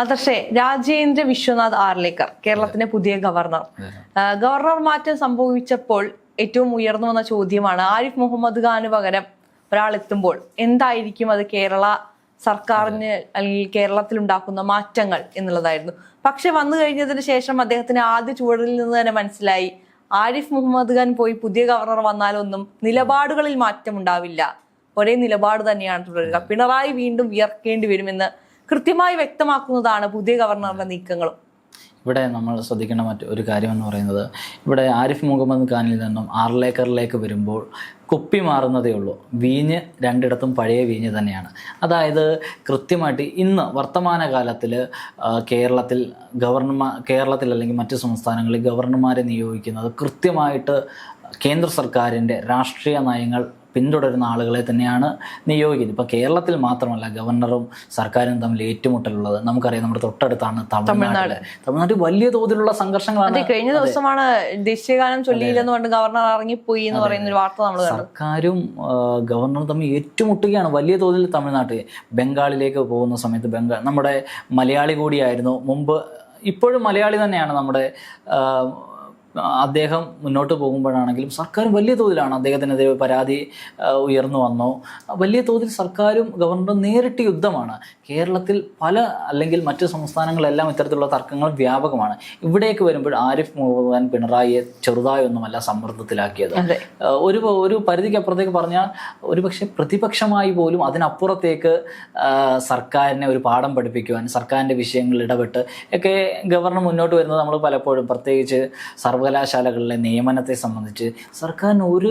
ആദർശേ രാജേന്ദ്ര വിശ്വനാഥ് ആർലേക്കർ കേരളത്തിന്റെ പുതിയ governor. Governor മാറ്റം സംഭവിച്ചപ്പോൾ ഏറ്റവും ഉയർന്നു വന്ന ചോദ്യമാണ് ആരിഫ് മുഹമ്മദ് ഖാന് പകരം ഒരാൾ എത്തുമ്പോൾ എന്തായിരിക്കും അത് കേരള സർക്കാരിന് അല്ലെങ്കിൽ കേരളത്തിൽ ഉണ്ടാക്കുന്ന മാറ്റങ്ങൾ എന്നുള്ളതായിരുന്നു. പക്ഷെ വന്നു കഴിഞ്ഞതിന് ശേഷം അദ്ദേഹത്തിന് ആദ്യ ചുവടിൽ നിന്ന് തന്നെ മനസ്സിലായി ആരിഫ് മുഹമ്മദ് ഖാൻ പോയി പുതിയ ഗവർണർ വന്നാലൊന്നും നിലപാടുകളിൽ മാറ്റം ഉണ്ടാവില്ല ഒരേ നിലപാട് തന്നെയാണ് തുടരുക. പിണറായി വീണ്ടും വിയർക്കേണ്ടി വരുമെന്ന് കൃത്യമായി വ്യക്തമാക്കുന്നതാണ് പുതിയ ഗവർണറുടെ നീക്കങ്ങളും. ഇവിടെ നമ്മൾ ശ്രദ്ധിക്കേണ്ട മറ്റു ഒരു കാര്യം എന്ന് പറയുന്നത് ഇവിടെ ആരിഫ് മുഹമ്മദ് ഖാനിൽ നിന്നും ആർലേക്കറിലേക്ക് വരുമ്പോൾ കുപ്പി മാറുന്നതേ ഉള്ളൂ. വീഞ്ഞ് രണ്ടിടത്തും പഴയ വീഞ്ഞ് തന്നെയാണ്. അതായത് കൃത്യമായിട്ട് ഇന്ന് വർത്തമാനകാലത്തിൽ കേരളത്തിൽ ഗവർണർമാർ കേരളത്തിൽ അല്ലെങ്കിൽ മറ്റ് സംസ്ഥാനങ്ങളിൽ ഗവർണർമാരെ നിയോഗിക്കുന്നത് കൃത്യമായിട്ട് കേന്ദ്ര സർക്കാരിന്റെ രാഷ്ട്രീയ നയങ്ങൾ പിന്തുടരുന്ന ആളുകളെ തന്നെയാണ് നിയോഗിക്കുന്നത്. ഇപ്പോൾ കേരളത്തിൽ മാത്രമല്ല ഗവർണറും സർക്കാരും തമ്മിൽ ഏറ്റുമുട്ടലുള്ളത്. നമുക്കറിയാം നമ്മുടെ തൊട്ടടുത്താണ് തമിഴ്നാട്. തമിഴ്നാട്. വലിയ തോതിലുള്ള സംഘർഷങ്ങളാണ് കഴിഞ്ഞ ദിവസമാണ് ദേശീയഗാനം ചൊല്ലിയില്ലെന്ന് പറഞ്ഞ് ഗവർണർ ഇറങ്ങിപ്പോയി എന്ന് പറയുന്ന ഒരു വാർത്ത നമ്മൾ സർക്കാരും ഗവർണറും തമ്മിൽ ഏറ്റുമുട്ടുകയാണ് വലിയ തോതിൽ തമിഴ്നാട്ടിൽ. ബംഗാളിലേക്ക് പോകുന്ന സമയത്ത് ബംഗാൾ നമ്മുടെ മലയാളി കൂടിയായിരുന്നു. മുമ്പ് ഇപ്പോഴും മലയാളി തന്നെയാണ് നമ്മുടെ അദ്ദേഹം മുന്നോട്ട് പോകുമ്പോഴാണെങ്കിലും സർക്കാരും വലിയ തോതിലാണ് അദ്ദേഹത്തിനെതിരെ പരാതി ഉയർന്നു വന്നു. വലിയ തോതിൽ സർക്കാരും ഗവർണറും നേരിട്ട് യുദ്ധമാണ്. കേരളത്തിൽ പല അല്ലെങ്കിൽ മറ്റ് സംസ്ഥാനങ്ങളെല്ലാം ഇത്തരത്തിലുള്ള തർക്കങ്ങൾ വ്യാപകമാണ്. ഇവിടേക്ക് വരുമ്പോൾ ആരിഫ് മുഹമ്മദ് ഖാൻ പിണറായിയെ ചെറുതായൊന്നുമല്ല സമ്മർദ്ദത്തിലാക്കിയത്. ഒരു ഒരു പരിധിക്ക് അപ്പുറത്തേക്ക് പറഞ്ഞാൽ ഒരുപക്ഷെ പ്രതിപക്ഷമായി പോലും അതിനപ്പുറത്തേക്ക് സർക്കാരിനെ ഒരു പാഠം പഠിപ്പിക്കുവാൻ സർക്കാരിന്റെ വിഷയങ്ങളിൽ ഇടപെട്ട് ഒക്കെ ഗവർണർ മുന്നോട്ട് വരുന്നത് നമ്മൾ പലപ്പോഴും പ്രത്യേകിച്ച് സർവകലാശാലകളിലെ നിയമനത്തെ സംബന്ധിച്ച് സർക്കാരിന് ഒരു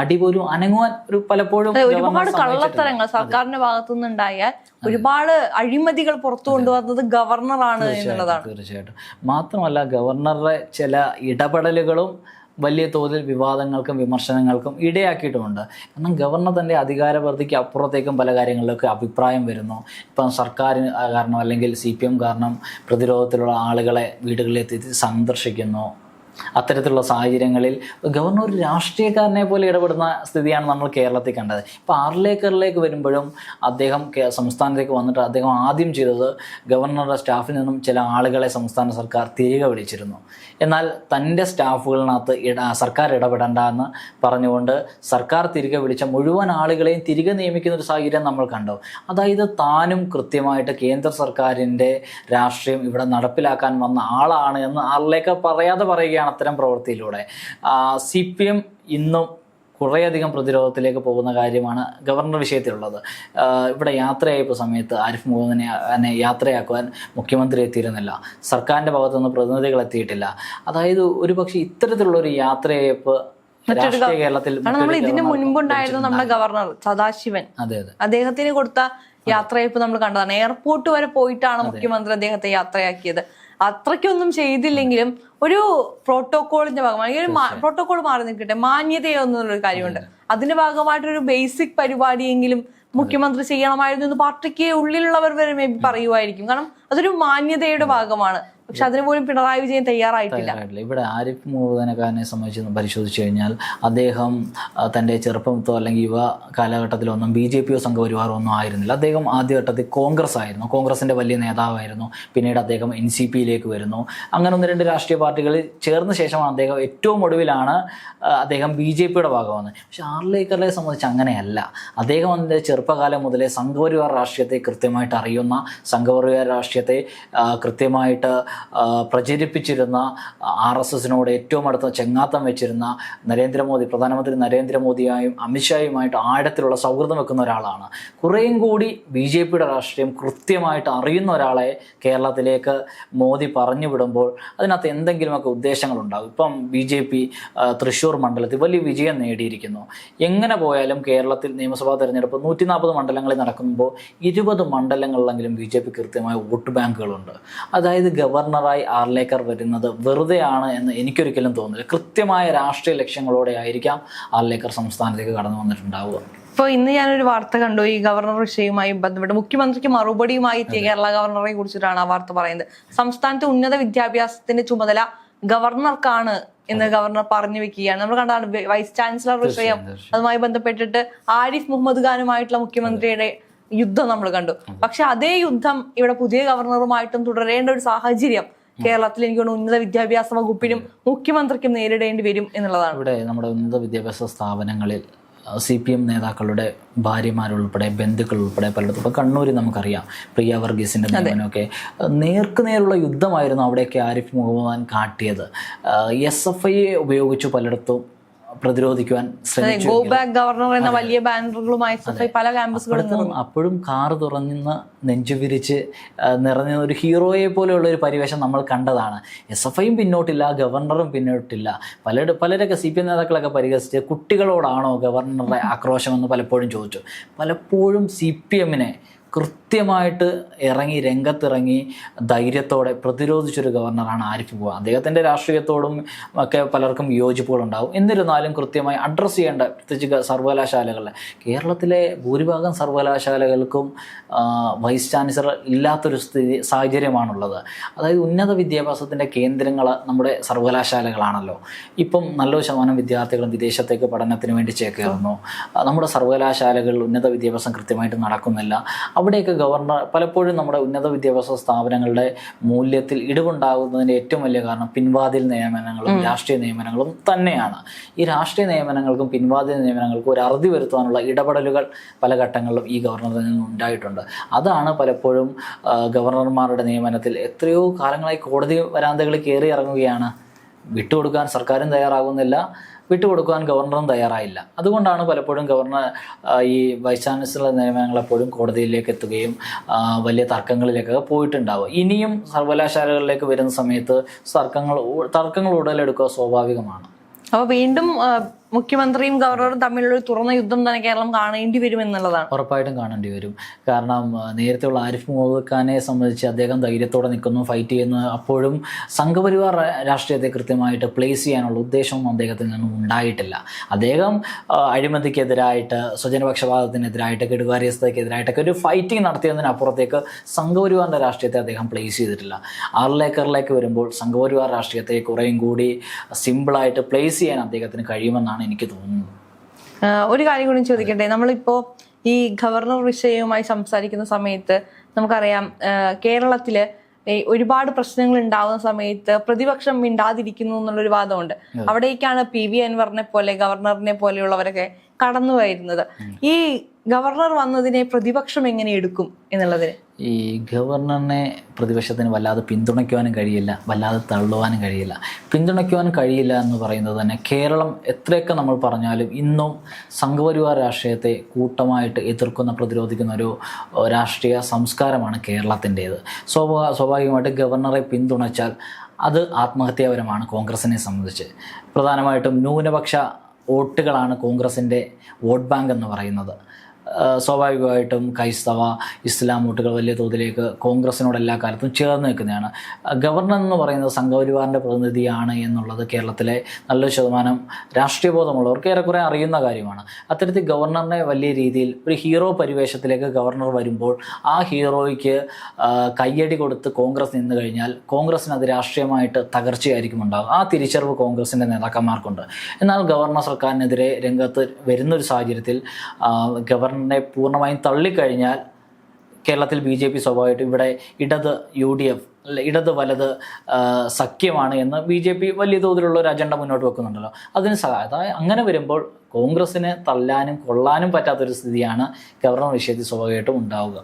അടി പോലും അനങ്ങുവാൻ ഒരു പലപ്പോഴും ഒരുപാട് കള്ളത്തരങ്ങൾ സർക്കാരിന്റെ ഭാഗത്തുനിന്ന് ഉണ്ടായാൽ ഒരുപാട് അഴിമതികൾ പുറത്തു കൊണ്ടുവന്നത് ഗവർണറാണ് എന്നുള്ളതാണ്. തീർച്ചയായിട്ടും. മാത്രമല്ല ഗവർണറുടെ ചില ഇടപെടലുകളും വലിയ തോതിൽ വിവാദങ്ങൾക്കും വിമർശനങ്ങൾക്കും ഇടയാക്കിയിട്ടുമുണ്ട് കാരണം ഗവർണർ തന്റെ അധികാരപരിധിക്ക് അപ്പുറത്തേക്കും പല കാര്യങ്ങളിലൊക്കെ അഭിപ്രായം വരുന്നു. ഇപ്പം സർക്കാർ കാരണം അല്ലെങ്കിൽ സി പി എം കാരണം പ്രതിരോധത്തിലുള്ള ആളുകളെ വീടുകളിലെത്തി സന്ദർശിക്കുന്നു. അത്തരത്തിലുള്ള സാഹചര്യങ്ങളിൽ ഗവർണർ ഒരു രാഷ്ട്രീയക്കാരനെ പോലെ ഇടപെടുന്ന സ്ഥിതിയാണ് നമ്മൾ കേരളത്തിൽ കണ്ടത്. ഇപ്പോൾ ആറിലേക്കറിലേക്ക് വരുമ്പോഴും അദ്ദേഹം സംസ്ഥാനത്തേക്ക് വന്നിട്ട് അദ്ദേഹം ആദ്യം ചെയ്തത് ഗവർണറുടെ സ്റ്റാഫിൽ നിന്നും ചില ആളുകളെ സംസ്ഥാന സർക്കാർ തിരികെ വിളിച്ചിരുന്നു. എന്നാൽ തന്റെ സ്റ്റാഫുകളിനകത്ത് ഇട സർക്കാർ ഇടപെടേണ്ട എന്ന് പറഞ്ഞുകൊണ്ട് സർക്കാർ തിരികെ വിളിച്ച മുഴുവൻ ആളുകളെയും തിരികെ നിയമിക്കുന്ന ഒരു സാഹചര്യം നമ്മൾ കണ്ടു. അതായത് താനും കൃത്യമായിട്ട് കേന്ദ്ര സർക്കാരിന്റെ രാഷ്ട്രീയം ഇവിടെ നടപ്പിലാക്കാൻ വന്ന ആളാണ് എന്ന് ആളിലേക്ക് പറയാതെ പറയുകയാണ് അത്തരം പ്രവൃത്തിയിലൂടെ. സി പി എം ഇന്നും കുറേയധികം പ്രതിരോധത്തിലേക്ക് പോകുന്ന കാര്യമാണ് ഗവർണർ വിഷയത്തിലുള്ളത്. ഇവിടെ യാത്രയായപ്പോൾ സമയത്ത് ആരിഫ് മുഹമ്മദിനെ എന്നെ യാത്രയാക്കുവാൻ മുഖ്യമന്ത്രി എത്തിയിരുന്നില്ല. സർക്കാരിന്റെ ഭാഗത്തു നിന്ന് പ്രതിനിധികൾ എത്തിയിട്ടില്ല. അതായത് ഒരു യാത്രയയപ്പ് രാഷ്ട്രീയ കേരളത്തിൽ നമ്മൾ ഇതിന് മുൻപുണ്ടായിരുന്ന നമ്മുടെ ഗവർണർ സദാശിവൻ. അദ്ദേഹത്തിന് കൊടുത്ത യാത്രയപ്പ് നമ്മൾ കണ്ടതാണ്. എയർപോർട്ട് വരെ പോയിട്ടാണ് മുഖ്യമന്ത്രി അദ്ദേഹത്തെ യാത്രയാക്കിയത്. അത്രയ്ക്കൊന്നും ചെയ്തില്ലെങ്കിലും ഒരു പ്രോട്ടോകോളിന്റെ ഭാഗമായി ഒരു പ്രോട്ടോകോൾ മാറി നിൽക്കട്ടെ മാന്യതയെന്നുള്ള ഒരു കാര്യമുണ്ട്. അതിന്റെ ഭാഗമായിട്ടൊരു ബേസിക് പരിപാടിയെങ്കിലും മുഖ്യമന്ത്രി ചെയ്യണമായിരുന്നു എന്ന് പാർട്ടിക്ക് ഉള്ളിലുള്ളവർ വരെ മേ ബി പറയുമായിരിക്കും കാരണം അതൊരു മാന്യതയുടെ ഭാഗമാണ്. പക്ഷെ അതിനുപോലും പിണറായി വിജയൻ തയ്യാറായിട്ടില്ല. ഇവിടെ ആരിഫ് മുഹമ്മദനക്കാരനെ സംബന്ധിച്ച് പരിശോധിച്ചു കഴിഞ്ഞാൽ അദ്ദേഹം തന്റെ തന്റെ ചെറുപ്പത്തോ അല്ലെങ്കിൽ യുവ കാലഘട്ടത്തിലൊന്നും ബി ജെ പിയോ സംഘപരിവാറോ ഒന്നും ആയിരുന്നില്ല. അദ്ദേഹം ആദ്യഘട്ടത്തിൽ കോൺഗ്രസ് ആയിരുന്നു. കോൺഗ്രസിന്റെ വലിയ നേതാവായിരുന്നു. പിന്നീട് അദ്ദേഹം എൻ സി പിയിലേക്ക് വരുന്നു. അങ്ങനെ ഒന്ന് രണ്ട് രാഷ്ട്രീയ പാർട്ടികളിൽ ചേർന്ന ശേഷമാണ് അദ്ദേഹം ഏറ്റവും ഒടുവിലാണ് അദ്ദേഹം ബി ജെ പിയുടെ ഭാഗമാകുന്നത്. പക്ഷെ ആർലേക്കറിനെ സംബന്ധിച്ച് അങ്ങനെയല്ല. അദ്ദേഹം അതിന്റെ ചെറുപ്പകാലം മുതലേ സംഘപരിവാർ രാഷ്ട്രീയത്തെ കൃത്യമായിട്ട് അറിയുന്ന സംഘപരിവാർ രാഷ്ട്രീയത്തെ ആ, കൃത്യമായിട്ട് പ്രചരിപ്പിച്ചിരുന്ന ആർ എസ് എസിനോട് ഏറ്റവും അടുത്ത ചെങ്ങാത്തം വെച്ചിരുന്ന നരേന്ദ്രമോദി പ്രധാനമന്ത്രി നരേന്ദ്രമോദിയായും അമിത്ഷായുമായിട്ട് ആഴത്തിലുള്ള സൗഹൃദം വെക്കുന്ന ഒരാളാണ്. കുറേയും കൂടി ബി ജെ പിയുടെ രാഷ്ട്രീയം കൃത്യമായിട്ട് അറിയുന്ന ഒരാളെ കേരളത്തിലേക്ക് മോദി പറഞ്ഞു വിടുമ്പോൾ അതിനകത്ത് എന്തെങ്കിലുമൊക്കെ ഉദ്ദേശങ്ങളുണ്ടാകും ഇപ്പം ബി ജെ പി തൃശ്ശൂർ മണ്ഡലത്തിൽ വലിയ വിജയം നേടിയിരിക്കുന്നു. എങ്ങനെ പോയാലും കേരളത്തിൽ നിയമസഭാ തെരഞ്ഞെടുപ്പ് നൂറ്റി നാൽപ്പത് മണ്ഡലങ്ങളിൽ നടക്കുമ്പോൾ ഇരുപത് മണ്ഡലങ്ങളിലെങ്കിലും ബി ജെ പി കൃത്യമായി വോട്ട് ബാങ്കുകളുണ്ട്. അതായത് ഗവർണറായി ആർലേക്കർ വരുന്നത് വെറുതെയാണ് എന്ന് എനിക്കൊരിക്കലും തോന്നില്ല കൃത്യമായ രാഷ്ട്രീയ ലക്ഷ്യങ്ങളോടെ ആയിരിക്കാം ആർലേക്കർ സംസ്ഥാനത്തേക്ക് കടന്നു വന്നിട്ടുണ്ടാവുക. ഇപ്പൊ ഇന്ന് ഞാനൊരു വാർത്ത കണ്ടു. ഈ ഗവർണർ വിഷയവുമായി ബന്ധപ്പെട്ട് മുഖ്യമന്ത്രിക്ക് മറുപടിയുമായി എത്തിയ കേരള ഗവർണറെ കുറിച്ചിട്ടാണ് ആ വാർത്ത പറയുന്നത്. സംസ്ഥാനത്തെ ഉന്നത വിദ്യാഭ്യാസത്തിന്റെ ചുമതല ഗവർണർക്കാണ് എന്ന് ഗവർണർ പറഞ്ഞു വെക്കുകയാണ്. നമ്മൾ കണ്ടാണ് വൈസ് ചാൻസലർ വിഷയം അതുമായി ബന്ധപ്പെട്ടിട്ട് ആരിഫ് മുഹമ്മദ് ഖാനുമായിട്ടുള്ള മുഖ്യമന്ത്രിയുടെ യുദ്ധം നമ്മൾ കണ്ടു. പക്ഷെ അതേ യുദ്ധം ഇവിടെ പുതിയ ഗവർണറുമായിട്ടും തുടരേണ്ട ഒരു സാഹചര്യം കേരളത്തിൽ എനിക്ക് തോന്നുന്നു ഉന്നത വിദ്യാഭ്യാസ വകുപ്പിനും മുഖ്യമന്ത്രിക്കും നേരിടേണ്ടി വരും എന്നുള്ളതാണ്. ഇവിടെ നമ്മുടെ ഉന്നത വിദ്യാഭ്യാസ സ്ഥാപനങ്ങളിൽ സി പി എം നേതാക്കളുടെ ഭാര്യമാരുൾപ്പെടെ ബന്ധുക്കൾ ഉൾപ്പെടെ പലയിടത്തും ഇപ്പോൾ കണ്ണൂരിൽ നമുക്കറിയാം പ്രിയ വർഗീസിന്റെ നിയമനമൊക്കെ നേർക്കുനേരുള്ള യുദ്ധമായിരുന്നു അവിടെയൊക്കെ ആരിഫ് മുഹമ്മദ് ഖാൻ കാട്ടിയത്. എസ് എഫ് ഐയെ ഉപയോഗിച്ചു പലയിടത്തും പ്രതിരോധിക്കുവാൻ ശ്രമിച്ചു ഗോ ബാക്ക് ഗവർണർ എന്ന വലിയ ബാനറുകളുമായി പല ക്യാമ്പസുകളും അപ്പോഴും കാർ തുറന്ന് നെഞ്ചു വിരിച്ച് നിറഞ്ഞ ഒരു ഹീറോയെ പോലെയുള്ള ഒരു പരിവേഷം നമ്മൾ കണ്ടതാണ്. എസ് എഫ് ഐയും പിന്നോട്ടില്ല ഗവർണറും പിന്നോട്ടില്ല. പല പലരൊക്കെ സി പി എം നേതാക്കളൊക്കെ പരിഹസിച്ച് കുട്ടികളോടാണോ ഗവർണറുടെ ആക്രോശമെന്ന് പലപ്പോഴും ചോദിച്ചു. പലപ്പോഴും സി പി എമ്മിനെ കൃത്യമായിട്ട് ഇറങ്ങി രംഗത്തിറങ്ങി ധൈര്യത്തോടെ പ്രതിരോധിച്ചൊരു ഗവർണറാണ് ആരിഫ് ബുവ അദ്ദേഹത്തിന്റെ രാഷ്ട്രീയത്തോടും ഒക്കെ പലർക്കും യോജിപ്പുകളുണ്ടാവും. എന്നിരുന്നാലും കൃത്യമായി അഡ്രസ്സ് ചെയ്യേണ്ട പ്രത്യേകിച്ച് സർവകലാശാലകളിൽ കേരളത്തിലെ ഭൂരിഭാഗം സർവകലാശാലകൾക്കും വൈസ് ചാൻസലർ ഇല്ലാത്തൊരു സ്ഥിതി സാഹചര്യമാണുള്ളത്. അതായത് ഉന്നത വിദ്യാഭ്യാസത്തിന്റെ കേന്ദ്രങ്ങൾ നമ്മുടെ സർവകലാശാലകളാണല്ലോ. ഇപ്പം നല്ലൊരു ശതമാനം വിദ്യാർത്ഥികളും വിദേശത്തേക്ക് പഠനത്തിന് വേണ്ടി ചേക്കേറുന്നു. നമ്മുടെ സർവകലാശാലകളിൽ ഉന്നത വിദ്യാഭ്യാസം കൃത്യമായിട്ട് നടക്കുന്നില്ല. അവിടെയൊക്കെ ഗവർണർ പലപ്പോഴും നമ്മുടെ ഉന്നത വിദ്യാഭ്യാസ സ്ഥാപനങ്ങളുടെ മൂല്യത്തിൽ ഇടിവുണ്ടാകുന്നതിന്റെ ഏറ്റവും വലിയ കാരണം പിൻവാതിൽ നിയമനങ്ങളും രാഷ്ട്രീയ നിയമനങ്ങളും തന്നെയാണ്. ഈ രാഷ്ട്രീയ നിയമനങ്ങൾക്കും പിൻവാതിൽ നിയമനങ്ങൾക്കും ഒരു അറുതി വരുത്താനുള്ള ഇടപെടലുകൾ പല ഘട്ടങ്ങളിലും ഈ ഗവർണറിൽ നിന്നും ഉണ്ടായിട്ടുണ്ട്. അതാണ് പലപ്പോഴും ഗവർണർമാരുടെ നിയമനത്തിൽ എത്രയോ കാലങ്ങളായി കോടതി വരാന്തകൾ കയറി ഇറങ്ങുകയാണ്. വിട്ടുകൊടുക്കാൻ സർക്കാരും തയ്യാറാകുന്നില്ല. വിട്ടുകൊടുക്കാൻ ഗവർണറും തയ്യാറായില്ല. അതുകൊണ്ടാണ് പലപ്പോഴും ഗവർണർ ഈ വൈസ് ചാൻസലർ നിയമനങ്ങൾ എപ്പോഴും കോടതിയിലേക്ക് എത്തുകയും വലിയ തർക്കങ്ങളിലേക്കൊക്കെ പോയിട്ടുണ്ടാവുക. ഇനിയും സർവകലാശാലകളിലേക്ക് വരുന്ന സമയത്ത് തർക്കങ്ങൾ തർക്കങ്ങൾ ഉടലെടുക്കുക സ്വാഭാവികമാണ്. അപ്പോൾ വീണ്ടും മുഖ്യമന്ത്രിയും ഗവർണറും തമ്മിലുള്ള ഒരു തുറന്ന യുദ്ധം തന്നെ കേരളം കാണേണ്ടി വരും എന്നുള്ളതാണ്. ഉറപ്പായിട്ടും കാണേണ്ടി വരും. കാരണം നേരത്തെ ഉള്ള ആരിഫ് മുഹമ്മദ് ഖാനെ സംബന്ധിച്ച് അദ്ദേഹം ധൈര്യത്തോടെ നിൽക്കുന്നു ഫൈറ്റ് ചെയ്യുന്നു. അപ്പോഴും സംഘപരിവാർ രാഷ്ട്രീയത്തെ കൃത്യമായിട്ട് പ്ലേസ് ചെയ്യാനുള്ള ഉദ്ദേശമൊന്നും അദ്ദേഹത്തിൽ നിന്നും ഉണ്ടായിട്ടില്ല. അദ്ദേഹം അഴിമതിക്കെതിരായിട്ട് സ്വജനപക്ഷപാതത്തിനെതിരായിട്ട് കെടുകാര്യസ്ഥതയ്ക്കെതിരായിട്ടൊക്കെ ഒരു ഫൈറ്റിംഗ് നടത്തിയതിനപ്പുറത്തേക്ക് സംഘപരിവാറിന്റെ രാഷ്ട്രീയത്തെ അദ്ദേഹം പ്ലേസ് ചെയ്തിട്ടില്ല. ആറിലേക്കറിലേക്ക് വരുമ്പോൾ സംഘപരിവാർ രാഷ്ട്രീയത്തെ കുറേയും കൂടി സിമ്പിളായിട്ട് പ്ലേസ് ചെയ്യാൻ അദ്ദേഹത്തിന് കഴിയുമെന്നാണ് എനിക്ക് തോന്നുന്നത് ഒരു കാര്യം കൂടി ചോദിക്കട്ടെ? നമ്മളിപ്പോ ഈ ഗവർണർ വിഷയവുമായി സംസാരിക്കുന്ന സമയത്ത് നമുക്കറിയാം കേരളത്തിൽ ഒരുപാട് പ്രശ്നങ്ങൾ ഉണ്ടാവുന്ന സമയത്ത് പ്രതിപക്ഷം മിണ്ടാതിരിക്കുന്നു എന്നുള്ളൊരു വാദമുണ്ട്. അവിടേക്കാണ് പി വി അൻവറിനെ പോലെ ഗവർണറിനെ പോലെയുള്ളവരൊക്കെ കടന്നു വരുന്നത് ഈ ഗവർണർ വന്നതിനെ പ്രതിപക്ഷം എങ്ങനെ എടുക്കും എന്നുള്ളതിന്? ഈ ഗവർണറിനെ പ്രതിപക്ഷത്തിന് വല്ലാതെ പിന്തുണയ്ക്കുവാനും കഴിയില്ല വല്ലാതെ തള്ളുവാനും കഴിയില്ല. പിന്തുണയ്ക്കുവാൻ കഴിയില്ല എന്ന് പറയുന്നത് തന്നെ കേരളം എത്രയൊക്കെ നമ്മൾ പറഞ്ഞാലും ഇന്നും സംഘപരിവാർ രാഷ്ട്രീയത്തെ കൂട്ടമായിട്ട് എതിർക്കുന്ന പ്രതിരോധിക്കുന്ന ഒരു രാഷ്ട്രീയ സംസ്കാരമാണ് കേരളത്തിന്റേത്. സ്വാഭാ സ്വാഭാവികമായിട്ട് ഗവർണറെ പിന്തുണച്ചാൽ അത് ആത്മഹത്യാപരമാണ് കോൺഗ്രസിനെ സംബന്ധിച്ച്. പ്രധാനമായിട്ടും ന്യൂനപക്ഷ വോട്ടുകളാണ് കോൺഗ്രസിന്റെ വോട്ട് ബാങ്ക് എന്ന് പറയുന്നത്. സ്വാഭാവികമായിട്ടും ക്രൈസ്തവ ഇസ്ലാം വോട്ടുകൾ വലിയ തോതിലേക്ക് കോൺഗ്രസിനോട് എല്ലാ കാലത്തും ചേർന്ന് നിൽക്കുന്നതാണ്. ഗവർണർ എന്ന് പറയുന്നത് സംഘപരിവാറിന്റെ പ്രതിനിധിയാണ് എന്നുള്ളത് കേരളത്തിലെ നല്ലൊരു ശതമാനം രാഷ്ട്രീയബോധമുള്ളവർക്ക് ഏറെക്കുറെ അറിയുന്ന കാര്യമാണ്. അത്തരത്തിൽ ഗവർണറിനെ വലിയ രീതിയിൽ ഒരു ഹീറോ പരിവേഷത്തിലേക്ക് ഗവർണർ വരുമ്പോൾ ആ ഹീറോയ്ക്ക് കയ്യടി കൊടുത്ത് കോൺഗ്രസ് നിന്ന് കഴിഞ്ഞാൽ കോൺഗ്രസിന് അത് രാഷ്ട്രീയമായിട്ട് തകർച്ചയായിരിക്കും ഉണ്ടാകും ആ തിരിച്ചറിവ് കോൺഗ്രസിന്റെ നേതാക്കന്മാർക്കുണ്ട്. എന്നാൽ ഗവർണർ സർക്കാരിനെതിരെ രംഗത്ത് വരുന്നൊരു സാഹചര്യത്തിൽ ആഹ് ഗവർണറിനെ പൂർണമായും തള്ളിക്കഴിഞ്ഞാൽ കേരളത്തിൽ ബി ജെ പി സ്വാഭാവികമായിട്ടും ഇവിടെ ഇടത് യു ഡി എഫ് ഇടത് വലത് സഖ്യമാണ് എന്ന് ബി ജെ പി വലിയ തോതിലുള്ള ഒരു അജണ്ട മുന്നോട്ട് വെക്കുന്നുണ്ടല്ലോ. അതിന് സഹായം അതായത് അങ്ങനെ വരുമ്പോൾ കോൺഗ്രസിനെ തള്ളാനും കൊള്ളാനും പറ്റാത്തൊരു സ്ഥിതിയാണ് ഗവർണർ വിഷയത്തിൽ സ്വാഭാവികമായിട്ടും ഉണ്ടാവുക.